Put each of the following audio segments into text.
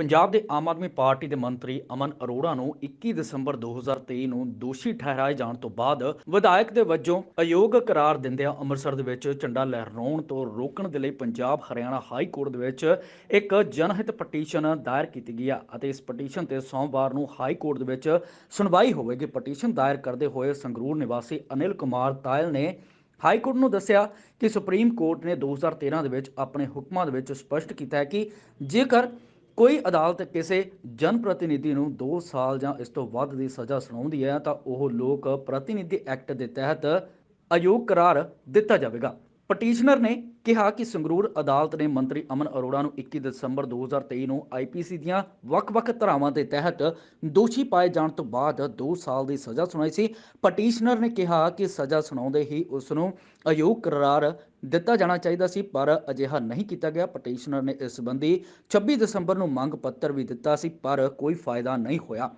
ਪੰਜਾਬ ਦੇ ਆਮ ਆਦਮੀ ਪਾਰਟੀ ਦੇ ਮੰਤਰੀ ਅਮਨ ਅਰੋੜਾ ਨੂੰ 21 ਦਸੰਬਰ 2023 ਨੂੰ ਦੋਸ਼ੀ ਠਹਿਰਾਏ ਜਾਣ ਤੋਂ ਬਾਅਦ ਵਿਧਾਇਕ ਦੇ ਵਜੋਂ ਅਯੋਗ ਕਰਾਰ ਦਿੰਦਿਆਂ ਅੰਮ੍ਰਿਤਸਰ ਦੇ ਵਿੱਚ ਝੰਡਾ ਲਹਿਰਾਉਣ ਤੋਂ ਰੋਕਣ ਦੇ ਲਈ ਪੰਜਾਬ ਹਰਿਆਣਾ ਹਾਈ ਕੋਰਟ ਦੇ ਵਿੱਚ ਇੱਕ ਜਨਹਿਤ ਪਟੀਸ਼ਨ ਦਾਇਰ ਕੀਤੀ ਗਈ ਆ ਅਤੇ ਇਸ ਪਟੀਸ਼ਨ ਤੇ ਸੋਮਵਾਰ ਨੂੰ ਹਾਈ ਕੋਰਟ ਦੇ ਵਿੱਚ ਸੁਣਵਾਈ ਹੋਵੇਗੀ। ਪਟੀਸ਼ਨ ਦਾਇਰ ਕਰਦੇ ਹੋਏ ਸੰਗਰੂਰ ਨਿਵਾਸੀ ਅਨਿਲ ਕੁਮਾਰ ਤਾਇਲ ਨੇ ਹਾਈ ਕੋਰਟ ਨੂੰ ਦੱਸਿਆ ਕਿ ਸੁਪਰੀਮ ਕੋਰਟ ਨੇ 2013 ਦੇ ਵਿੱਚ ਆਪਣੇ ਹੁਕਮਾਂ ਦੇ ਵਿੱਚ ਸਪਸ਼ਟ ਕੀਤਾ ਹੈ ਕਿ ਜੇਕਰ ਕੋਈ ਅਦਾਲਤ ਕਿਸੇ ਜਨ ਪ੍ਰਤੀਨਿਧੀ ਨੂੰ 2 ਸਾਲ ਜਾਂ ਇਸ ਤੋਂ ਵੱਧ ਦੀ ਸਜ਼ਾ ਸੁਣਾਉਂਦੀ ਹੈ, ਤਾਂ ਉਹ ਲੋਕ ਪ੍ਰਤੀਨਿਧੀ ਐਕਟ ਦੇ ਤਹਿਤ ਅਯੋਗ ਕਰਾਰ ਦਿੱਤਾ ਜਾਵੇਗਾ। ਪਟੀਸ਼ਨਰ ਨੇ ਕਿਹਾ ਕਿ ਸੰਗਰੂਰ ਅਦਾਲਤ ਨੇ ਮੰਤਰੀ ਅਮਨ ਅਰੋੜਾ ਨੂੰ 21 ਦਸੰਬਰ 2023 ਨੂੰ ਆਈਪੀਸੀ ਦੀਆਂ ਵੱਖ-ਵੱਖ ਧਾਰਾਵਾਂ ਦੇ ਤਹਿਤ ਦੋਸ਼ੀ ਪਾਏ ਜਾਣ ਤੋਂ ਬਾਅਦ 2 ਸਾਲ ਦੀ ਸਜ਼ਾ ਸੁਣਾਈ ਸੀ। ਪਟੀਸ਼ਨਰ ਨੇ ਕਿਹਾ ਕਿ ਸਜ਼ਾ ਸੁਣਾਉਂਦੇ ਹੀ ਉਸ ਨੂੰ ਅਯੋਗ ਕਰਾਰ ਦਿੱਤਾ ਜਾਣਾ ਚਾਹੀਦਾ ਸੀ, ਪਰ ਅਜਿਹਾ ਨਹੀਂ ਕੀਤਾ ਗਿਆ। ਪਟੀਸ਼ਨਰ ਨੇ ਇਸ ਸੰਬੰਧੀ 26 ਦਸੰਬਰ ਨੂੰ ਮੰਗ ਪੱਤਰ ਵੀ ਦਿੱਤਾ ਸੀ, ਪਰ ਕੋਈ ਫਾਇਦਾ ਨਹੀਂ ਹੋਇਆ।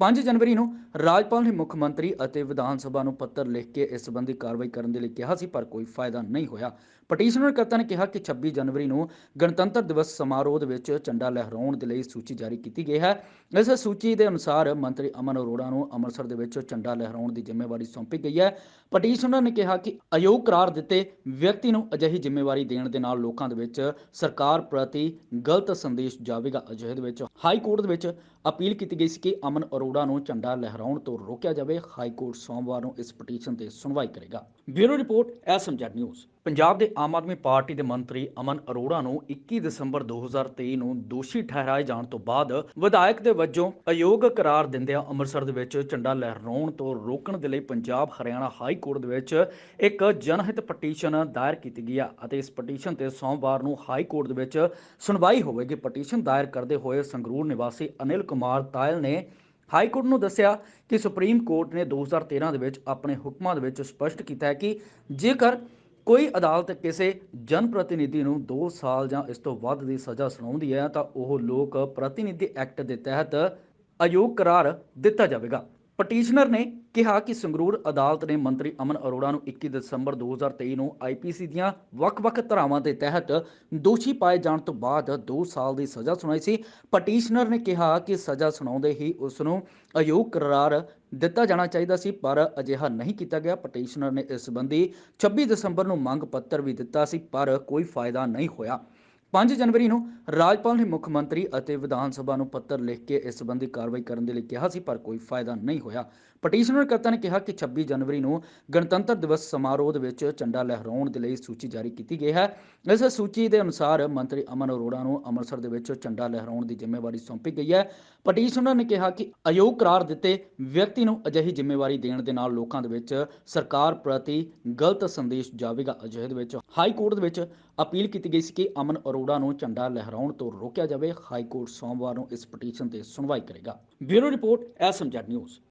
5 ਜਨਵਰੀ ਨੂੰ ਰਾਜਪਾਲ ਨੇ ਮੁੱਖ ਮੰਤਰੀ ਅਤੇ ਵਿਧਾਨ ਸਭਾ ਨੂੰ ਪੱਤਰ ਲਿਖ ਕੇ ਇਸ ਸੰਬੰਧੀ ਕਾਰਵਾਈ ਕਰਨ ਦੇ ਲਈ ਕਿਹਾ ਸੀ, ਪਰ ਕੋਈ ਫਾਇਦਾ ਨਹੀਂ ਹੋਇਆ। ਪਟੀਸ਼ਨਰ ਕਰਤਾ ਨੇ ਕਿਹਾ ਕਿ 26 ਜਨਵਰੀ ਨੂੰ ਗਣਤੰਤਰ ਦਿਵਸ ਸਮਾਰੋਹ ਦੇ ਵਿੱਚ ਝੰਡਾ ਲਹਿਰਾਉਣ ਦੇ ਲਈ ਸੂਚੀ ਜਾਰੀ ਕੀਤੀ ਗਈ ਹੈ। ਇਸ ਸੂਚੀ ਦੇ ਅਨੁਸਾਰ ਮੰਤਰੀ ਅਮਨ ਅਰੋੜਾ ਨੂੰ ਅੰਮ੍ਰਿਤਸਰ ਦੇ ਵਿੱਚ ਝੰਡਾ ਲਹਿਰਾਉਣ ਦੀ ਜ਼ਿੰਮੇਵਾਰੀ ਸੌਂਪੀ ਗਈ ਹੈ। ਪਟੀਸ਼ਨਰ ਨੇ ਕਿਹਾ ਕਿ ਅਯੋਗ ਕਰਾਰ ਦਿੱਤੇ ਵਿਅਕਤੀ ਨੂੰ ਅਜਿਹੀ ਜ਼ਿੰਮੇਵਾਰੀ ਦੇਣ ਦੇ ਨਾਲ ਲੋਕਾਂ ਦੇ ਵਿੱਚ ਸਰਕਾਰ ਪ੍ਰਤੀ ਗਲਤ ਸੰਦੇਸ਼ ਜਾਵੇਗਾ। ਅਜਿਹੇ ਦੇ ਵਿੱਚ ਹਾਈ ਕੋਰਟ ਦੇ ਵਿੱਚ ਅਪੀਲ ਕੀਤੀ ਗਈ ਸੀ ਕਿ ਅਮਨ ਅਰੋੜਾ ਨੂੰ ਝੰਡਾ ਲਹਿਰਾਉਣ ਤੋਂ ਰੋਕਿਆ ਜਾਵੇ। ਹਾਈ ਕੋਰਟ ਸੋਮਵਾਰ ਨੂੰ ਇਸ ਪਟੀਸ਼ਨ ਤੇ ਸੁਣਵਾਈ ਕਰੇਗਾ। Bureau report SMZ news. Punjab ਦੇ ਆਮ ਆਦਮੀ ਪਾਰਟੀ ਦੇ ਮੰਤਰੀ ਅਮਨ ਅਰੋੜਾ ਨੂੰ 21 ਦਸੰਬਰ 2023 ਨੂੰ ਦੋਸ਼ੀ ਠਹਿਰਾਏ ਜਾਣ ਤੋਂ ਬਾਅਦ ਵਿਧਾਇਕ ਦੇ ਵਜੋਂ ਅਯੋਗ ਕਰਾਰ ਦਿੰਦਿਆਂ ਅੰਮ੍ਰਿਤਸਰ ਦੇ ਵਿੱਚ ਝੰਡਾ ਲਹਿਰਾਉਣ ਤੋਂ ਰੋਕਣ ਦੇ ਲਈ ਪੰਜਾਬ ਹਰਿਆਣਾ ਹਾਈ ਕੋਰਟ ਦੇ ਵਿੱਚ ਇੱਕ ਜਨਹਿਤ ਪਟੀਸ਼ਨ ਦਾਇਰ ਕੀਤੀ ਗਈ ਹੈ ਅਤੇ ਇਸ ਪਟੀਸ਼ਨ ਤੇ ਸੋਮਵਾਰ ਨੂੰ ਹਾਈ ਕੋਰਟ ਦੇ ਵਿੱਚ ਸੁਣਵਾਈ ਹੋਵੇਗੀ। ਪਟੀਸ਼ਨ ਦਾਇਰ ਕਰਦੇ ਹੋਏ ਸੰਗਰੂਰ ਨਿਵਾਸੀ ਅਨਿਲ ਕੁਮਾਰ ਤਾਇਲ ਨੇ ਹਾਈ ਕੋਰਟ ਨੂੰ ਦੱਸਿਆ ਕਿ ਸੁਪਰੀਮ ਕੋਰਟ ਨੇ 2013 ਦੇ ਵਿੱਚ ਆਪਣੇ ਹੁਕਮਾਂ ਦੇ ਵਿੱਚ ਸਪਸ਼ਟ ਕੀਤਾ ਹੈ ਕਿ ਜੇਕਰ ਕੋਈ ਅਦਾਲਤ ਕਿਸੇ ਜਨ ਪ੍ਰਤੀਨਿਧੀ ਨੂੰ 2 ਸਾਲ ਜਾਂ ਇਸ ਤੋਂ ਵੱਧ ਦੀ ਸਜ਼ਾ ਸੁਣਾਉਂਦੀ ਹੈ ਤਾਂ ਉਹ ਲੋਕ ਪ੍ਰਤੀਨਿਧੀ ਐਕਟ ਦੇ ਤਹਿਤ ਅਯੋਗ ਕਰਾਰ ਦਿੱਤਾ ਜਾਵੇਗਾ। ਪਟੀਸ਼ਨਰ ਨੇ ਕਿਹਾ ਕਿ ਸੰਗਰੂਰ ਅਦਾਲਤ ਨੇ ਮੰਤਰੀ ਅਮਨ ਅਰੋੜਾ ਨੂੰ 21 ਦਸੰਬਰ 2023 ਨੂੰ ਆਈਪੀਸੀ ਦੀਆਂ ਵੱਖ-ਵੱਖ ਧਾਰਾਵਾਂ ਦੇ ਤਹਿਤ ਦੋਸ਼ੀ ਪਾਏ ਜਾਣ ਤੋਂ ਬਾਅਦ 2 ਸਾਲ ਦੀ ਸਜ਼ਾ ਸੁਣਾਈ ਸੀ। ਪਟੀਸ਼ਨਰ ਨੇ ਕਿਹਾ ਕਿ ਸਜ਼ਾ ਸੁਣਾਉਂਦੇ ਹੀ ਉਸ ਨੂੰ ਅਯੋਗ ਕਰਾਰ ਦਿੱਤਾ ਜਾਣਾ ਚਾਹੀਦਾ ਸੀ, ਪਰ ਅਜਿਹਾ ਨਹੀਂ ਕੀਤਾ ਗਿਆ। ਪਟੀਸ਼ਨਰ ਨੇ ਇਸ ਸੰਬੰਧੀ 26 ਦਸੰਬਰ ਨੂੰ ਮੰਗ ਪੱਤਰ ਵੀ ਦਿੱਤਾ ਸੀ, ਪਰ ਕੋਈ ਫਾਇਦਾ ਨਹੀਂ ਹੋਇਆ। 5 ਜਨਵਰੀ ਨੂੰ ਰਾਜਪਾਲ ਨੇ ਮੁੱਖ ਮੰਤਰੀ ਅਤੇ ਵਿਧਾਨ ਸਭਾ ਨੂੰ ਪੱਤਰ ਲਿਖ ਕੇ ਇਸ ਸੰਬੰਧੀ ਕਾਰਵਾਈ ਕਰਨ ਦੇ ਲਈ ਕਿਹਾ ਸੀ, ਪਰ ਕੋਈ ਫਾਇਦਾ ਨਹੀਂ ਹੋਇਆ। ਪਟੀਸ਼ਨਰ ਕਰਤਾ ਨੇ ਕਿਹਾ ਕਿ 26 ਜਨਵਰੀ ਨੂੰ ਗਣਤੰਤਰ ਦਿਵਸ ਸਮਾਰੋਹ ਦੇ ਵਿੱਚ ਝੰਡਾ ਲਹਿਰਾਉਣ ਦੇ ਲਈ ਸੂਚੀ ਜਾਰੀ ਕੀਤੀ ਗਈ ਹੈ। ਇਸ ਸੂਚੀ ਦੇ ਅਨੁਸਾਰ ਮੰਤਰੀ ਅਮਨ ਅਰੋੜਾ ਨੂੰ ਅੰਮ੍ਰਿਤਸਰ ਦੇ ਵਿੱਚ ਝੰਡਾ ਲਹਿਰਾਉਣ ਦੀ ਜ਼ਿੰਮੇਵਾਰੀ ਸੌਂਪੀ ਗਈ ਹੈ। ਪਟੀਸ਼ਨਰ ਨੇ ਕਿਹਾ ਕਿ ਅਯੋਗ ਕਰਾਰ ਦਿੱਤੇ ਵਿਅਕਤੀ ਨੂੰ ਅਜਿਹੀ ਜ਼ਿੰਮੇਵਾਰੀ ਦੇਣ ਦੇ ਨਾਲ ਲੋਕਾਂ ਦੇ ਵਿੱਚ ਸਰਕਾਰ ਪ੍ਰਤੀ ਗਲਤ ਸੰਦੇਸ਼ ਜਾਵੇਗਾ। ਅਜਿਹੇ ਦੇ ਵਿੱਚ ਹਾਈ ਕੋਰਟ ਦੇ ਵਿੱਚ ਅਪੀਲ ਕੀਤੀ ਗਈ ਸੀ ਕਿ ਅਮਨ ਅਰੋੜਾ ਨੂੰ ਝੰਡਾ ਲਹਿਰਾਉਣ ਤੋਂ ਰੋਕਿਆ ਜਾਵੇ। ਹਾਈ ਕੋਰਟ ਸੋਮਵਾਰ ਨੂੰ ਇਸ ਪਟੀਸ਼ਨ ਤੇ ਸੁਣਵਾਈ ਕਰੇਗਾ। Bureau report SMZ news.